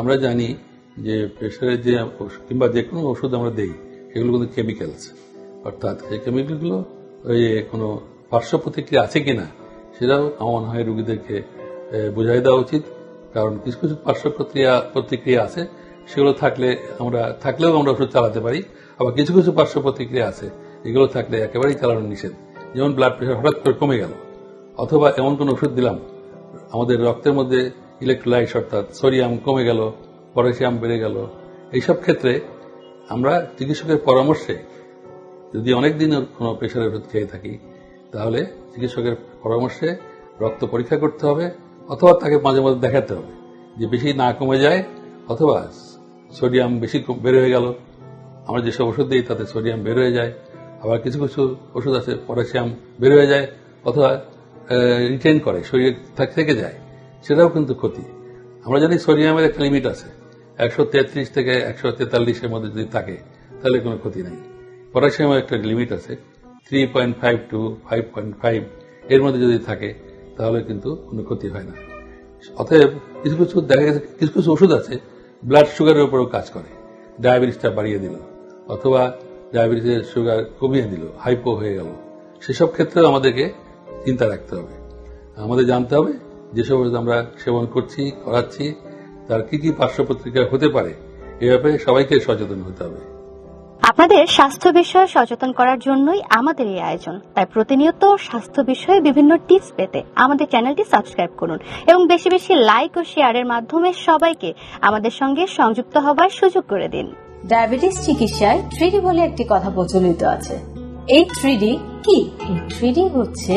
আমরা জানি যে প্রেশারের যে কিংবা যে কোনো ওষুধ আমরা দেই, সেগুলো কিন্তু কেমিক্যালস অর্থাৎ সেই কেমিক্যালগুলো ওই কোনো পার্শ্ব প্রতিক্রিয়া আছে কিনা, সেটাও আমার হয় রুগীদেরকে বুঝাই দেওয়া উচিত। কারণ কিছু কিছু পার্শ্ব প্রতিক্রিয়া প্রতিক্রিয়া আছে, সেগুলো থাকলে আমরা, থাকলেও আমরা ওষুধ চালাতে পারি। আবার কিছু কিছু পার্শ্ব প্রতিক্রিয়া আছে, এগুলো থাকলে একেবারেই চালানো নিষেধ। যেমন ব্লাড প্রেশার হঠাৎ করে কমে গেল। অথবা এমন কোন ওষুধ দিলাম, আমাদের রক্তের মধ্যে ইলেকট্রোলাইট অর্থাৎ সোডিয়াম কমে গেল, পটাশিয়াম বেড়ে গেল, এইসব ক্ষেত্রে আমরা চিকিৎসকের পরামর্শে যদি অনেক দিন কোনো প্রেশারের ওষুধ খেয়ে থাকি, তাহলে চিকিৎসকের পরামর্শে রক্ত পরীক্ষা করতে হবে, অথবা তাকে মাঝে মাঝে দেখাতে হবে যে বেশি না কমে যায় অথবা সোডিয়াম বেশি বের হয়ে গেল। আমরা যেসব ওষুধ দিই তাতে সোডিয়াম বের হয়ে যায়, আবার কিছু কিছু ওষুধ আছে পটাশিয়াম বের হয়ে যায়, অথবা রিটেন করে, শরীরে থেকে যায়, সেটাও কিন্তু ক্ষতি। আমরা জানি সোডিয়ামের একটা লিমিট আছে। একশো তেত্রিশ থেকে একশো তেতাল্লিশের মধ্যে যদি থাকে, তাহলে কোনো ক্ষতি নেই। পটাশিয়ামের একটা লিমিট আছে three point five two five point five এর মধ্যে যদি থাকে, তাহলে কিন্তু কোনো ক্ষতি হয় না। অতএব কিছু কিছু দেখা গেছে, কিছু কিছু ওষুধ আছে ব্লাড সুগারের উপরেও কাজ করে। ডায়াবেটিসটা বাড়িয়ে দিল, অথবা ডায়াবেটিসের সুগার কমিয়ে দিল হাইপো হয়ে গেল। সেসব ক্ষেত্রেও আমাদেরকে চিন্তা রাখতে হবে। আমাদের জানতে হবে যেসব ওষুধ আমরা সেবন করছি করাচ্ছি তার কি কি পার্শ্ব প্রতিক্রিয়া হতে পারে এ ব্যাপারে সবাইকে সচেতন হতে হবে। আপনাদের স্বাস্থ্য বিষয়ে সচেতন করার জন্যই আমাদের এই আয়োজন। তাই প্রতিনিয়ত স্বাস্থ্য বিষয়ে বিভিন্ন টিপস পেতে আমাদের চ্যানেলটি সাবস্ক্রাইব করুন এবং বেশি বেশি লাইক ও শেয়ারের মাধ্যমে সবাইকে আমাদের সঙ্গে সংযুক্ত হবার সুযোগ করে দিন। ডায়াবেটিস চিকিৎসায় থ্রিডি বলে একটি কথা প্রচলিত আছে। এই থ্রিডি কি? এই থ্রিডি হচ্ছে